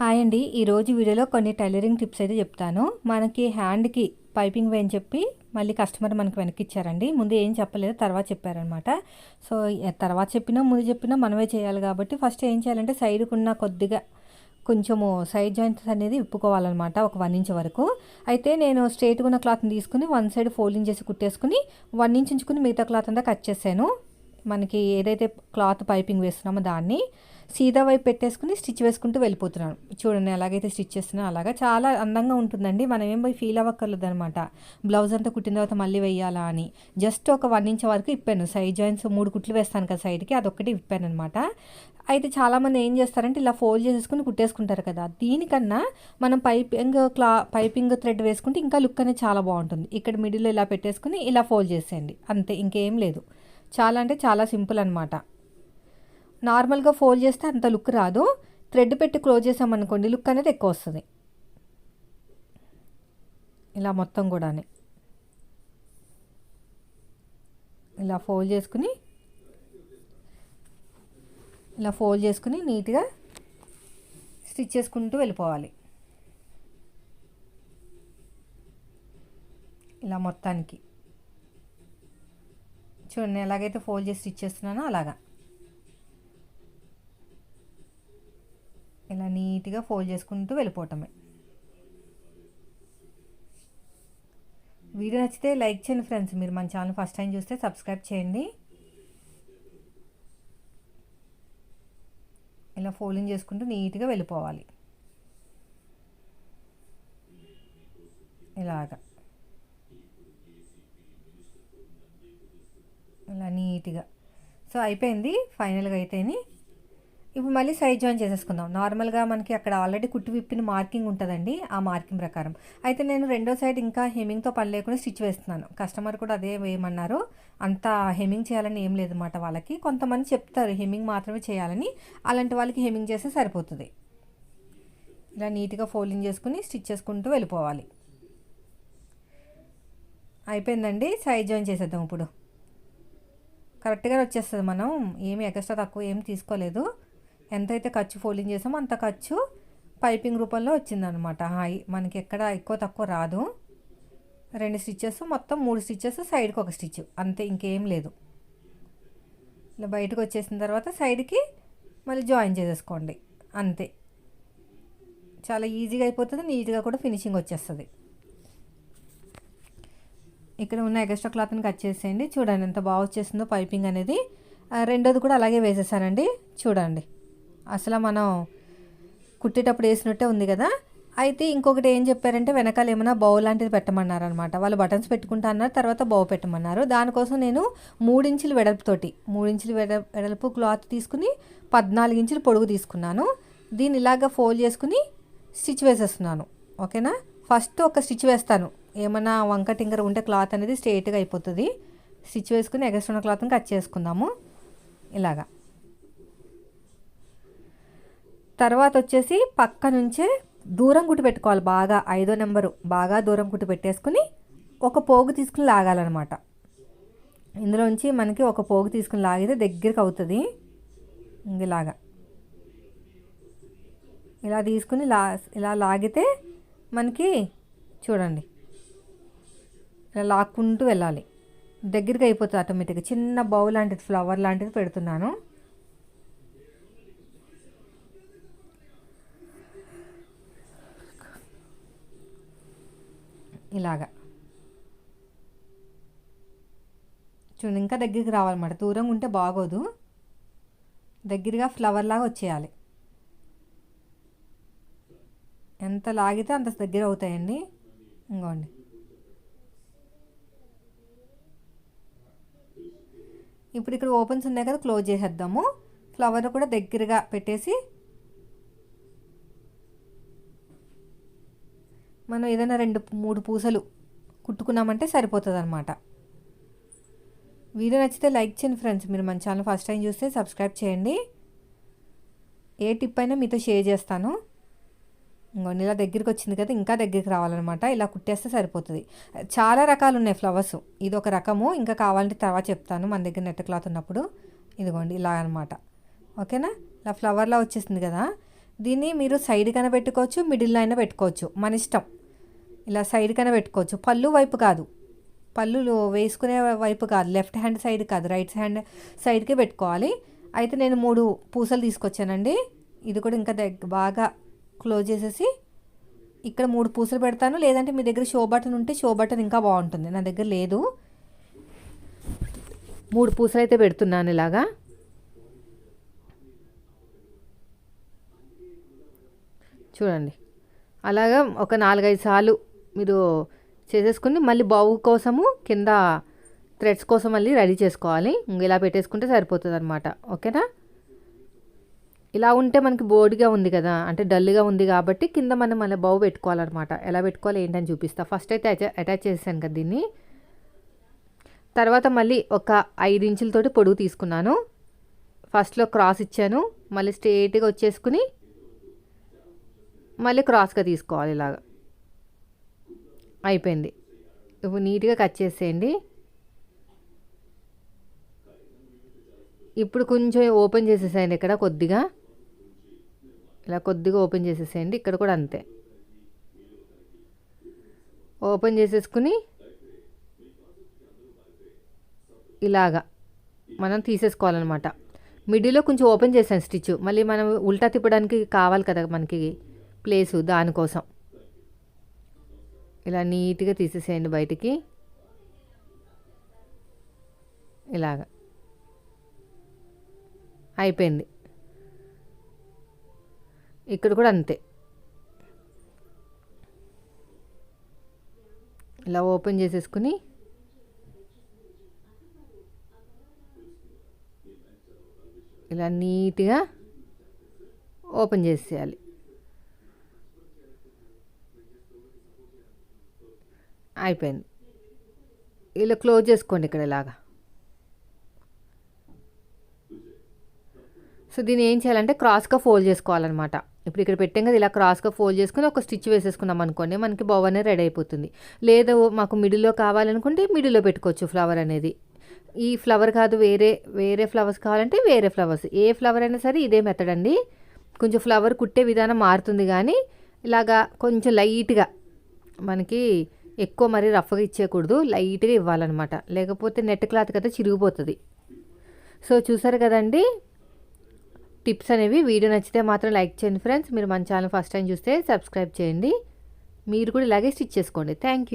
Hi అండి ఈరోజు వీడియోలో కొన్ని టైలరింగ్ టిప్స్ అయితే చెప్తాను. మనకి హ్యాండ్కి పైపింగ్ వేయని చెప్పి మళ్ళీ కస్టమర్ మనకి వెనక్కి ఇచ్చారండి. ముందు ఏం చెప్పలేదు తర్వాత చెప్పారనమాట సో తర్వాత చెప్పినా ముందు చెప్పినా మనమే చేయాలి కాబట్టి ఫస్ట్ ఏం చేయాలంటే సైడ్కు ఉన్న కొద్దిగా కొంచెము సైడ్ జాయింట్స్ అనేది విప్పుకోవాలన్నమాట ఒక వన్ ఇంచ్ వరకు. అయితే నేను స్ట్రైట్గా ఉన్న క్లాత్ని తీసుకుని వన్ సైడ్ ఫోల్డింగ్ చేసి కుట్టేసుకుని వన్ ఇంచ్ ఉంచుకుని మిగతా క్లాత్ అంతా కట్ చేశాను. మనకి ఏదైతే క్లాత్ పైపింగ్ వేస్తున్నామో దాన్ని. సీదా వైపు పెట్టేసుకుని స్టిచ్ వేసుకుంటూ వెళ్ళిపోతున్నాను చూడండి ఎలాగైతే స్టిచ్ చేస్తున్నా అలాగా. చాలా అందంగా ఉంటుందండి. మనం ఏం పోయి ఫీల్ అవ్వక్కర్లేదు అనమాట బ్లౌజ్ అంతా కుట్టిన తర్వాత మళ్ళీ వెయ్యాలా అని. జస్ట్ ఒక వన్ ఇంచ్ వరకు ఇప్పాను. సైడ్ జాయింట్స్ మూడు కుట్లు వేస్తాను కదా సైడ్కి అదొక్కటి ఇప్పాను అనమాట అయితే చాలామంది ఏం చేస్తారంటే ఇలా ఫోల్డ్ చేసేసుకుని కుట్టేసుకుంటారు కదా. దీనికన్నా మనం పైపింగ్ క్లా పైపింగ్ థ్రెడ్ వేసుకుంటే ఇంకా లుక్ అనేది చాలా బాగుంటుంది. ఇక్కడ మిడిల్లో ఇలా పెట్టేసుకుని ఇలా ఫోల్డ్ చేసేయండి. అంతే ఇంకేం లేదు. చాలా అంటే చాలా సింపుల్ అనమాట నార్మల్గా ఫోల్డ్ చేస్తే అంత లుక్ రాదు. థ్రెడ్ పెట్టి క్లోజ్ చేసామనుకోండి లుక్ అనేది ఎక్కువ వస్తుంది. ఇలా మొత్తం కూడాని. ఇలా ఫోల్డ్ చేసుకుని ఇలా ఫోల్డ్ చేసుకుని నీట్గా స్టిచ్ చేసుకుంటూ వెళ్ళిపోవాలి. ఇలా మొత్తానికి. చూడండి ఎలాగైతే ఫోల్డ్ చేసి స్టిచ్ చేస్తున్నానో అలాగా ఇలా నీట్గా ఫోల్డ్ చేసుకుంటూ వెళ్ళిపోవటమే. వీడియో నచ్చితే లైక్ చేయండి ఫ్రెండ్స్. మీరు మన ఛానల్ ఫస్ట్ టైం చూస్తే సబ్స్క్రైబ్ చేయండి. ఇలా ఫోల్డింగ్ చేసుకుంటూ నీట్గా వెళ్ళిపోవాలి. ఇలాగా. ఇలా నీట్గా. సో అయిపోయింది. ఫైనల్గా అయితేని ఇప్పుడు మళ్ళీ సైడ్ జాయిన్ చేసేసుకుందాం. నార్మల్గా మనకి అక్కడ ఆల్రెడీ కుట్టు విప్పిన మార్కింగ్ ఉంటుందండి ఆ మార్కింగ్ ప్రకారం. అయితే నేను రెండో సైడ్ ఇంకా హెమింగ్తో పని లేకుండా స్టిచ్ వేస్తున్నాను. కస్టమర్ కూడా అదే వేయమన్నారు. అంత హెమింగ్ చేయాలని ఏం లేదన్నమాట వాళ్ళకి. కొంతమంది చెప్తారు హెమింగ్ మాత్రమే చేయాలని. అలాంటి వాళ్ళకి హెమింగ్ చేస్తే సరిపోతుంది. ఇలా నీట్గా ఫోల్డింగ్ చేసుకుని స్టిచ్ చేసుకుంటూ వెళ్ళిపోవాలి. అయిపోయిందండి. సైడ్ జాయిన్ చేసేద్దాం ఇప్పుడు. కరెక్ట్గా వచ్చేస్తుంది మనం. ఏమి ఎక్స్ట్రా తక్కువ ఏమి తీసుకోలేదు. ఎంతైతే ఖర్చు ఫోల్డింగ్ చేసామో అంత ఖర్చు పైపింగ్ రూపంలో వచ్చిందనమాట హాయ్ మనకి ఎక్కడ ఎక్కువ తక్కువ రాదు. రెండు స్టిచ్చెస్ మొత్తం మూడు స్టిచ్చెస్ సైడ్కి ఒక స్టిచ్. అంతే ఇంకేం లేదు. ఇలా బయటకు వచ్చేసిన తర్వాత సైడ్కి మళ్ళీ జాయిన్ చేసేసుకోండి. అంతే. చాలా ఈజీగా అయిపోతుంది నీట్గా కూడా ఫినిషింగ్ వచ్చేస్తుంది. ఇక్కడ ఉన్న ఎక్స్ట్రా క్లాత్ని కట్ చేసేయండి. చూడండి ఎంత బాగా వచ్చేసిందో పైపింగ్ అనేది. రెండోది కూడా అలాగే వేసేసానండి. చూడండి. అసలు మనం కుట్టేటప్పుడు వేసినట్టే ఉంది కదా. అయితే ఇంకొకటి ఏం చెప్పారంటే వెనకాల ఏమైనా బౌ లాంటిది పెట్టమన్నారు అనమాట వాళ్ళు బటన్స్ పెట్టుకుంటా అన్నారు తర్వాత బౌ పెట్టమన్నారు. దానికోసం నేను మూడించులు వెడల్పుతోటి మూడించులు వెడ వెడల్పు క్లాత్ తీసుకుని పద్నాలుగు ఇంచులు పొడుగు తీసుకున్నాను. దీన్ని ఇలాగ ఫోల్డ్ చేసుకుని స్టిచ్ వేసేస్తున్నాను. ఓకేనా? ఫస్ట్ ఒక స్టిచ్ వేస్తాను. ఏమైనా వంక టింకర ఉంటే క్లాత్ అనేది స్ట్రైట్గా అయిపోతుంది. స్టిచ్ వేసుకుని ఎగస్ట్రా ఉన్న క్లాత్ని కట్ చేసుకుందాము. ఇలాగా. తర్వాత వచ్చేసి పక్క నుంచే దూరం కుట్టు పెట్టుకోవాలి బాగా ఐదో నెంబరు. బాగా దూరం కుట్టు పెట్టేసుకుని ఒక పోగు తీసుకుని లాగాలన్నమాట. ఇందులోంచి మనకి ఒక పోగు తీసుకుని లాగితే దగ్గరికి అవుతుంది ఇలాగా. ఇలా తీసుకుని లా ఇలా లాగితే మనకి చూడండి. ఇలా లాక్కుంటూ వెళ్ళాలి. దగ్గరికి అయిపోతుంది ఆటోమేటిక్గా. చిన్న బౌల్ లాంటిది ఫ్లవర్ లాంటిది పెడుతున్నాను. ఇలాగా. చూడండి ఇంకా దగ్గరికి రావాలన్నమాట. దూరంగా ఉంటే బాగోదు. దగ్గరగా ఫ్లవర్ లాగా వచ్చేయాలి. ఎంత లాగితే అంత దగ్గర అవుతాయండి. ఇంకోండి ఇప్పుడు ఇక్కడ ఓపెన్స్ ఉన్నాయి కదా క్లోజ్ చేసేద్దాము. ఫ్లవర్ కూడా దగ్గరగా పెట్టేసి మనం ఏదైనా రెండు మూడు పూసలు కుట్టుకున్నామంటే సరిపోతుంది అనమాట వీడియో నచ్చితే లైక్ చేయండి ఫ్రెండ్స్. మీరు మన ఛానల్ ఫస్ట్ టైం చూస్తే సబ్స్క్రైబ్ చేయండి. ఏ టిప్ అయినా మీతో షేర్ చేస్తాను. ఇంకోండి ఇలా దగ్గరికి వచ్చింది కదా ఇంకా దగ్గరికి రావాలన్నమాట. ఇలా కుట్టేస్తే సరిపోతుంది. చాలా రకాలు ఉన్నాయి ఫ్లవర్స్. ఇది ఒక రకము. ఇంకా కావాలంటే తర్వాత చెప్తాను. మన దగ్గర నెట్ క్లాత్ ఉన్నప్పుడు. ఇదిగోండి ఇలా అనమాట ఓకేనా? ఇలా ఫ్లవర్లా వచ్చేసింది కదా. దీన్ని మీరు సైడ్ కన్నా పెట్టుకోవచ్చు మిడిల్లో అయినా పెట్టుకోవచ్చు. మన ఇష్టం. ఇలా సైడ్ కన్నా పెట్టుకోవచ్చు. పళ్ళు వైపు కాదు. పళ్ళు వేసుకునే వైపు కాదు. లెఫ్ట్ హ్యాండ్ సైడ్ కాదు. రైట్ హ్యాండ్ సైడ్కి పెట్టుకోవాలి. అయితే నేను మూడు పూసలు తీసుకొచ్చానండి. ఇది కూడా ఇంకా దగ్గ బాగా క్లోజ్ చేసేసి ఇక్కడ మూడు పూసలు పెడతాను. లేదంటే మీ దగ్గర షో బటన్ ఉంటే షో బటన్ ఇంకా బాగుంటుంది. నా దగ్గర లేదు. మూడు పూసలు అయితే పెడుతున్నాను ఇలాగా. చూడండి. అలాగా ఒక నాలుగైదు సార్లు మీరు చేసేసుకుని మళ్ళీ బావు కోసము కింద థ్రెడ్స్ కోసం మళ్ళీ రెడీ చేసుకోవాలి. ఇలా పెట్టేసుకుంటే సరిపోతుంది అనమాట ఓకేనా? ఇలా ఉంటే మనకి బోర్డుగా ఉంది కదా. అంటే డల్గా ఉంది కాబట్టి కింద మనం మళ్ళీ బావు పెట్టుకోవాలన్నమాట. ఎలా పెట్టుకోవాలి ఏంటని చూపిస్తా. ఫస్ట్ అయితే అటాచ్ చేసాను కదా దీన్ని. తర్వాత మళ్ళీ ఒక ఐదు ఇంచులతోటి పొడుగు తీసుకున్నాను. ఫస్ట్లో క్రాస్ ఇచ్చాను. మళ్ళీ స్ట్రేట్గా వచ్చేసుకుని మళ్ళీ క్రాస్గా తీసుకోవాలి ఇలాగా. అయిపోయింది. ఇప్పుడు నీట్గా కట్ చేసేయండి. ఇప్పుడు కొంచెం ఓపెన్ చేసేసేయండి ఇక్కడ కొద్దిగా. ఇలా కొద్దిగా ఓపెన్ చేసేసేయండి. ఇక్కడ కూడా అంతే. ఓపెన్ చేసేసుకుని ఇలాగా మనం తీసేసుకోవాలన్నమాట. మిడిల్లో కొంచెం ఓపెన్ చేసాను స్టిచ్. మళ్ళీ మనం ఉల్టా తిప్పడానికి కావాలి కదా మనకి ప్లేసు దానికోసం. ఇలా నీట్గా తీసేసేయండి బయటికి. ఇలాగా. అయిపోయింది. ఇక్కడ కూడా అంతే. ఇలా ఓపెన్ చేసేసుకుని ఇలా నీట్గా ఓపెన్ చేసేయాలి. అయిపోయింది. ఇలా క్లోజ్ చేసుకోండి ఇక్కడ ఇలాగా. సో దీన్ని ఏం చేయాలంటే క్రాస్గా ఫోల్డ్ చేసుకోవాలన్నమాట. ఇప్పుడు ఇక్కడ పెట్టాం కదా ఇలా క్రాస్గా ఫోల్డ్ చేసుకుని ఒక స్టిచ్ వేసేసుకున్నాం అనుకోండి మనకి బౌ అనేది రెడీ అయిపోతుంది. లేదా మాకు మిడిల్లో కావాలనుకుంటే మిడిల్లో పెట్టుకోవచ్చు ఫ్లవర్ అనేది. ఈ ఫ్లవర్ కాదు వేరే వేరే ఫ్లవర్స్ కావాలంటే వేరే ఫ్లవర్స్. ఏ ఫ్లవర్ అయినా సరే ఇదే మెథడ్ అండి. కొంచెం ఫ్లవర్ కుట్టే విధానం మారుతుంది కానీ ఇలాగా కొంచెం లైట్గా మనకి ఎక్కువ మరీ రఫ్గా ఇచ్చేయకూడదు లైట్గా ఇవ్వాలన్నమాట. లేకపోతే నెట్ క్లాత్ కదా చిరిగిపోతుంది. సో చూసారు కదండి? టిప్స్ అనేవి. వీడియో నచ్చితే మాత్రం లైక్ చేయండి ఫ్రెండ్స్. మీరు మన ఛానల్ ఫస్ట్ టైం చూస్తే సబ్స్క్రైబ్ చేయండి. మీరు కూడా ఇలాగే స్టిచ్ చేసుకోండి. Thank you.